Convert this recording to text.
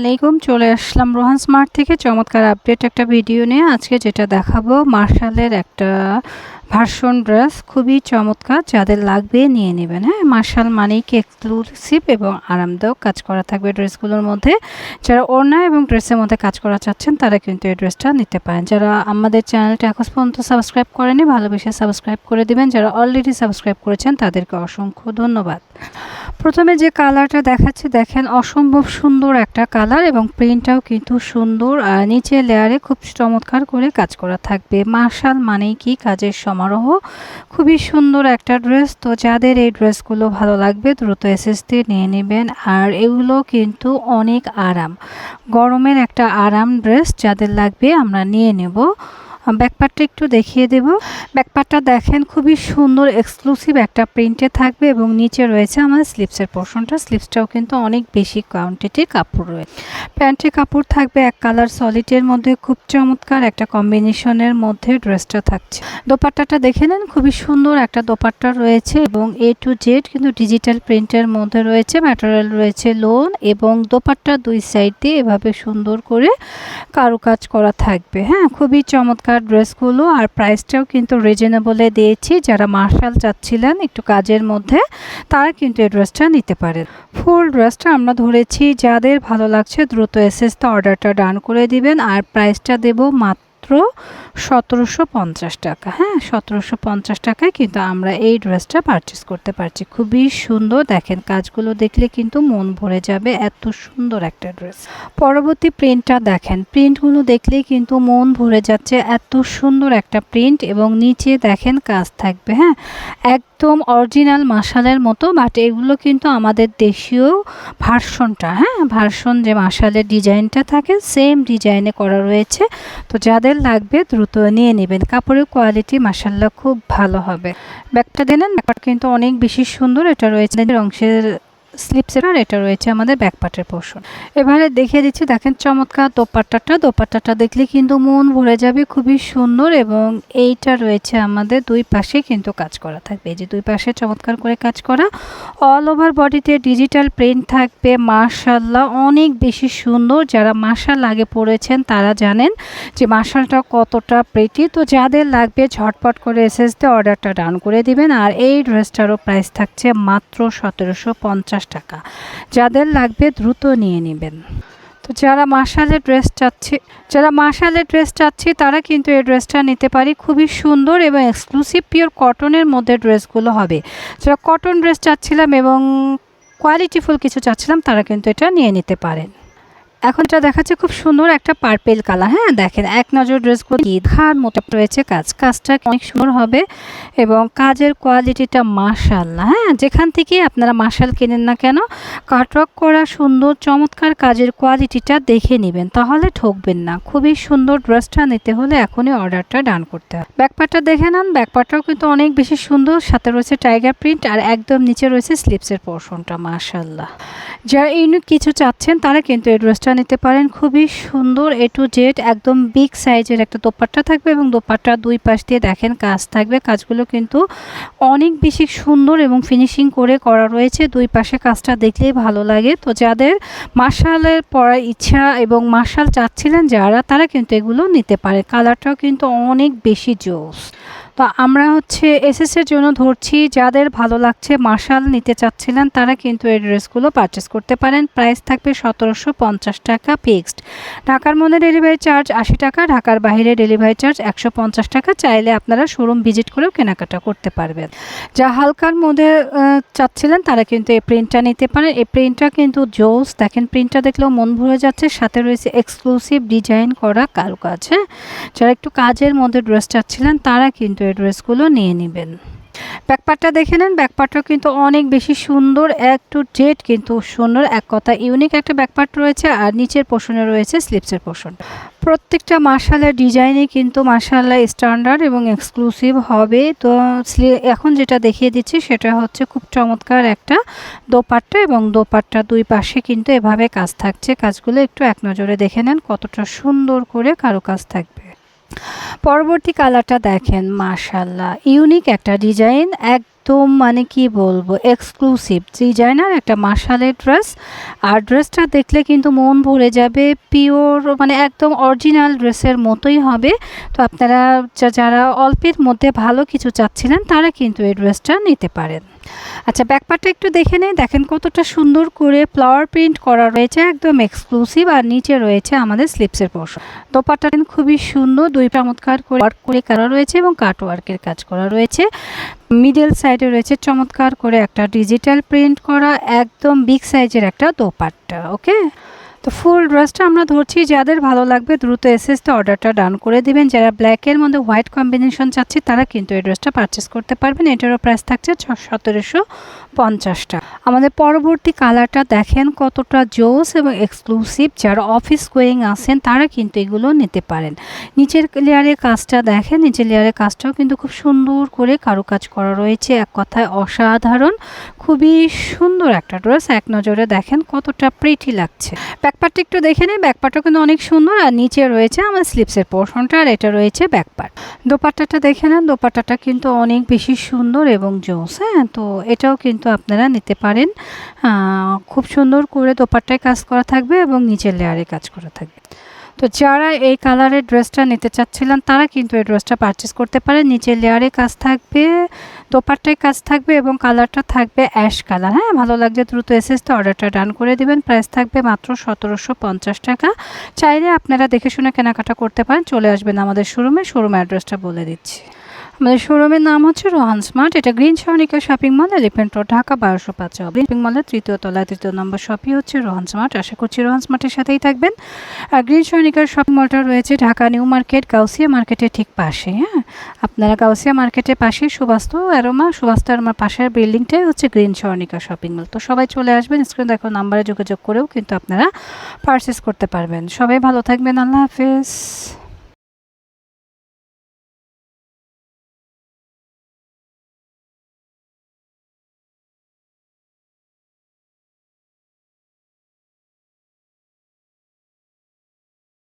আলাইকুম, চলে আসলাম রোহান স্মার্ট থেকে। চমৎকার আপডেট একটা ভিডিও নিয়ে আজকে যেটা দেখাবো, মার্শালের একটা ভার্সন ড্রেস খুবই চমৎকার, যাদের লাগবে নিয়ে নেবেন। হ্যাঁ মার্শাল মানেই কি এক্সক্লুসিভ এবং আরামদায়ক কাজ করা থাকবে ড্রেসগুলোর মধ্যে। যারা ওড়না এবং ড্রেসের মধ্যে কাজ করা চাচ্ছেন, তারা কিন্তু এই ড্রেসটা নিতে পারেন। যারা আমাদের চ্যানেলটা এখন পর্যন্ত সাবস্ক্রাইব করেনি, ভালোবেসে সাবস্ক্রাইব করে দিবেন। যারা অলরেডি সাবস্ক্রাইব করেছেন, তাদেরকে অসংখ্য ধন্যবাদ। প্রথমে যে কালারটা দেখাচ্ছে, দেখেন অসম্ভব সুন্দর একটা কালার এবং প্রিন্টটাও কিন্তু সুন্দর। আর নিচে লেয়ারে খুব চমৎকার করে কাজ করা থাকবে। মার্শাল মানেই কি কাজের সমারোহ। খুবই সুন্দর একটা ড্রেস তো যাদের এই ড্রেসগুলো ভালো লাগবে, দ্রুত এসএসতে নিয়ে নেবেন। আর এগুলো কিন্তু অনেক আরাম। গরমের একটা আরাম ড্রেস যাদের লাগবে আমরা নিয়ে নেব। ব্যাকপারটা একটু দেখিয়ে দেব। ব্যাকপারটা দেখেন খুবই সুন্দর এক্সক্লুসিভ একটা প্রিন্টে থাকবে এবং নিচে রয়েছে আমাদের স্লিপসের পোর্শনটা স্লিপসটাও কিন্তু অনেক বেশি কোয়ান্টিটির কাপড় রয়েছে প্যান্টের কাপড় থাকবে এক কালার সলিডের মধ্যে, খুব চমৎকার একটা কম্বিনেশনের মধ্যে ড্রেসটা থাকছে। দোপাট্টাটা দেখে নেন, খুবই সুন্দর একটা দোপাট্টা রয়েছে এবং এ টু জেড কিন্তু ডিজিটাল প্রিন্টের মধ্যে রয়েছে ম্যাটেরিয়াল রয়েছে লোন এবং দোপাট্টা দুই সাইড দিয়ে এভাবে সুন্দর করে কারুকাজ করা থাকবে। হ্যাঁ খুবই চমৎকার ড্রেসগুলো আর প্রাইসটাও কিন্তু রিজনেবলে দিয়েছি। যারা মার্শাল চাচ্ছিলেন একটু কাজের মধ্যে, তারা কিন্তু এই ড্রেসটা নিতে পারেন ফুল ড্রেসটা আমরা ধরেছি, যাদের ভালো লাগছে দ্রুত এসএসটা অর্ডারটা ডান করে দিবেন। আর প্রাইসটা দেব মাত্র সতেরোশো পঞ্চাশ টাকা। হ্যাঁ সতেরোশো পঞ্চাশ টাকায় কিন্তু আমরা এই ড্রেসটা পারচেস করতে পারছি। খুবই সুন্দর। দেখেন, কাজগুলো দেখলে কিন্তু মন ভরে যাবে। এত সুন্দর একটা ড্রেস। পরবর্তী প্রিন্টটা দেখেন। প্রিন্টগুলো দেখলেই কিন্তু মন ভরে যাচ্ছে। এত সুন্দর একটা প্রিন্ট এবং নিচে দেখেন কাজ থাকবে। হ্যাঁ একদম অরিজিনাল মাসালের মতো বাট এগুলো কিন্তু আমাদের দেশীয় ভার্সনটা হ্যাঁ ভার্সন যে মাসালের ডিজাইনটা থাকে সেম ডিজাইনে করা রয়েছে। তো যাদের লাগবে, দ্রুত নিয়ে নেবেন। কাপড়ের কোয়ালিটি মাসাল্লাহ খুব ভালো হবে। ব্যাগটা দেন ব্যাপার কিন্তু অনেক বেশি সুন্দর। এটা রয়েছে অংশের স্লিপসের আর এটা রয়েছে আমাদের ব্যাকপার্টের পোর্শন এবারে দেখিয়ে দিচ্ছি, দেখেন চমৎকার দোপাট্টাটা। দোপাট্টাটা দেখলে কিন্তু মন ভরে যাবে, খুবই সুন্দর এবং এইটা রয়েছে আমাদের দুই পাশে কিন্তু কাজ করা থাকবে। এই যে দুই পাশে চমৎকার করে কাজ করা। অল ওভার বডিতে ডিজিটাল প্রিন্ট থাকবে মার্শাল্লাহ অনেক বেশি সুন্দর। যারা মার্শাল আগে পড়েছেন তারা জানেন যে মার্শালটা কতটা প্রেটি তো যাদের লাগবে, ঝটপট করে দিয়ে অর্ডারটা ডান করে দিবেন। আর এই ড্রেসটারও প্রাইস থাকছে মাত্র সতেরোশো পঞ্চাশ টাকা। যাদের লাগবে দ্রুত নিয়ে নেবেন। তো যারা মার্শালের ড্রেস চাচ্ছে, যারা মার্শালের ড্রেস চাচ্ছে, তারা কিন্তু এই ড্রেসটা নিতে পারি। খুবই সুন্দর এবং এক্সক্লুসিভ পিওর কটনের মধ্যে ড্রেসগুলো হবে। যারা কটন ড্রেস চাচ্ছিলাম এবং কোয়ালিটিফুল কিছু চাচ্ছিলাম, তারা কিন্তু এটা নিয়ে নিতে পারেন। এখন এটা দেখাচ্ছে খুব সুন্দর একটা পার্পেল কালার হ্যাঁ? দেখেন, এক নজর ড্রেসগুলো ধার মতো রয়েছে কাজ। কাজটা অনেক সুন্দর হবে এবং কাজের কোয়ালিটিটা মাশাল্লাহ হ্যাঁ? যেখান থেকে আপনারা মাশাল কেনেন না কেন, কাটওয়ার্ক করা সুন্দর, চমৎকার কাজের কোয়ালিটিটা দেখে নেবেন। তাহলে ঠকবেন না। খুবই সুন্দর ড্রেসটা নিতে হলে এখনই অর্ডারটা ডান করতে হবে। ব্যাকপারটা দেখে নেন। ব্যাকপারটাও কিন্তু অনেক বেশি সুন্দর। সাথে রয়েছে টাইগার প্রিন্ট আর একদম নিচে রয়েছে স্লিপসের পোর্শনটা মাশাল্লাহ যারা ইউনিক কিছু চাচ্ছেন, তারা কিন্তু এই ড্রেসটা নিতে পারেন। খুবই সুন্দর এ টু জেড একদম বিগ সাইজের একটা দোপাট্টা থাকবে এবং দোপাট্টা দুই পাশ দিয়ে দেখেন কাজ থাকবে। কাজগুলো কিন্তু অনেক বেশি সুন্দর এবং ফিনিশিং করে করা রয়েছে। দুই পাশে কাজটা দেখলেই ভালো লাগে। তো যাদের মার্শালের পড়ার ইচ্ছা এবং মার্শাল চাচ্ছিলেন যারা, তারা কিন্তু এগুলো নিতে পারে। কালারটাও কিন্তু অনেক বেশি জোস। তো আমরা হচ্ছে এসএসের জন্য ধরছি, যাদের ভালো লাগছে মার্শাল নিতে চাচ্ছিলেন, তারা কিন্তু এই ড্রেসগুলো পারচেস করতে পারেন। প্রাইস থাকবে সতেরোশো পঞ্চাশ টাকা ফিক্সড ঢাকার মধ্যে ডেলিভারি চার্জ আশি টাকা, ঢাকার বাইরে ডেলিভারি চার্জ একশো পঞ্চাশ টাকা। চাইলে আপনারা শোরুম ভিজিট করেও কেনাকাটা করতে পারবেন। যা হালকার মধ্যে চাচ্ছিলেন, তারা কিন্তু এই প্রিন্টটা নিতে পারেন। এই প্রিন্টটা কিন্তু জোস দেখেন প্রিন্টটা দেখলেও মন ভরে যাচ্ছে। সাথে রয়েছে এক্সক্লুসিভ ডিজাইন করা কারুকাজ হ্যাঁ? যারা একটু কাজের মধ্যে ড্রেস চাচ্ছিলেন, তারা কিন্তু এই ড্রেসগুলো নিয়ে নেবেন। ব্যাকপারটা দেখে নেন। ব্যাকপারটা কিন্তু অনেক বেশি সুন্দর, এক টু জেড কিন্তু সুন্দর, এক কথা ইউনিক একটা ব্যাকপার্ট রয়েছে আর নিচের পোষণে রয়েছে স্লিপসের পোষণ প্রত্যেকটা মার্শালের ডিজাইনই কিন্তু মার্শাল্লাহ স্ট্যান্ডার্ড এবং এক্সক্লুসিভ হবে। তো এখন যেটা দেখিয়ে দিচ্ছি সেটা হচ্ছে খুব চমৎকার একটা দোপাট্টা এবং দোপাট্টা দুই পাশে কিন্তু এভাবে কাজ থাকছে। কাজগুলো একটু এক নজরে দেখে নেন কতটা সুন্দর করে কারও কাজ থাকবে। পরবর্তী কালারটা দেখেন মাশাল্লাহ ইউনিক একটা ডিজাইন এক একদম মানে কি বলব এক্সক্লুসিভ ডিজাইনার একটা মার্শালের ড্রেস, আর ড্রেসটা দেখলে কিন্তু মন ভরে যাবে পিওর মানে একদম অরিজিনাল ড্রেসের মতোই হবে। তো আপনারা যারা অল্পের মধ্যে ভালো কিছু চাচ্ছিলেন, তারা কিন্তু এই ড্রেসটা নিতে পারেন। আচ্ছা ব্যাকপারটা একটু দেখে নেই। দেখেন কতটা সুন্দর করে ফ্লাওয়ার প্রিন্ট করা রয়েছে, একদম এক্সক্লুসিভ আর নিচে রয়েছে আমাদের স্লিপসের পোর্শন দোপাটা খুবই সুন্দর, দুই চমৎকার করে ওয়ার্ক করে করা রয়েছে এবং কাট ওয়ার্কের কাজ করা রয়েছে। মিডল সাইডে রয়েছে চমৎকার করে একটা ডিজিটাল প্রিন্ট করা, একদম বিগ সাইজের একটা দোপাট্টা ওকে তো ফুল ড্রেসটা আমরা ধরছি, যাদের ভালো লাগবে দ্রুত এসএসতে অর্ডারটা ডান করে দিবেন। যারা ব্ল্যাকের মধ্যে হোয়াইট কম্বিনেশন চাচ্ছে, তারা কিন্তু এই ড্রেসটা পারচেস করতে পারবেন। এটারও প্রাইস থাকছে সতেরোশো পঞ্চাশটা আমাদের পরবর্তী কালারটা দেখেন কতটা জোস এবং এক্সক্লুসিভ যারা অফিস গোয়িং আছেন, তারা কিন্তু এগুলো নিতে পারেন। নিচের লেয়ারের কাজটা দেখেন, নিচের লেয়ারের কাজটাও কিন্তু খুব সুন্দর করে কারুকাজ করা রয়েছে। এক কথায় অসাধারণ, খুবই সুন্দর একটা ড্রেস। এক নজরে দেখেন কতটা প্রিটি লাগছে। ব্যাকপার্টটা একটু দেখে নিই ব্যাকপার্টও কিন্তু অনেক সুন্দর আর নিচে রয়েছে আমার স্লিপসের পোর্শনটা আর এটা রয়েছে ব্যাকপার্ট। দোপাট্টাটা দেখে নেন। দোপাট্টাটা কিন্তু অনেক বেশি সুন্দর এবং জোস হ্যাঁ? তো এটাও কিন্তু আপনারা নিতে পারেন। খুব সুন্দর করে দোপাট্টায় কাজ করা থাকবে এবং নিচের লেয়ারে কাজ করা থাকবে। তো যারা এই কালারের ড্রেসটা নিতে চাচ্ছিলেন, তারা কিন্তু এই ড্রেসটা পারচেস করতে পারেন নিচের লেয়ারে কাজ থাকবে দোপারটায় কাজ থাকবে এবং কালারটা থাকবে অ্যাশ কালার হ্যাঁ ভালো লাগছে দ্রুত এসএসতে অর্ডারটা ডান করে দিবেন। প্রাইস থাকবে মাত্র সতেরোশো পঞ্চাশ টাকা। চাইলে আপনারা দেখে শুনে কেনাকাটা করতে পারেন। চলে আসবেন আমাদের শোরুমে শোরুম অ্যাড্রেসটা বলে দিচ্ছি। আমাদের শোরুমের নাম হচ্ছে রোহান স্মার্ট। এটা green Sonika shopping mall elephant road, Dhaka বারোশো পাঁচ। শপিং মলের তৃতীয় তলায় তৃতীয় নম্বর শপই হচ্ছে রোহান স্মার্ট। আশা করছি রোহান স্মার্টের সাথেই থাকবেন। আর গ্রিন সনিকার শপিং মলটা রয়েছে ঢাকা নিউ মার্কেট, গাউসিয়া মার্কেটের ঠিক পাশে হ্যাঁ? আপনারা গাউসিয়া মার্কেটের পাশে সুবাস্তু অ্যারোমা, সুবাস্তু অ্যারোমার পাশের বিল্ডিংটাই হচ্ছে গ্রিন সনিকা শপিং মল। তো সবাই চলে আসবেন, স্ক্রিন দেখো নাম্বারে যোগাযোগ করেও কিন্তু আপনারা পারচেস করতে পারবেন। সবাই ভালো থাকবেন, আল্লাহ হাফেজ।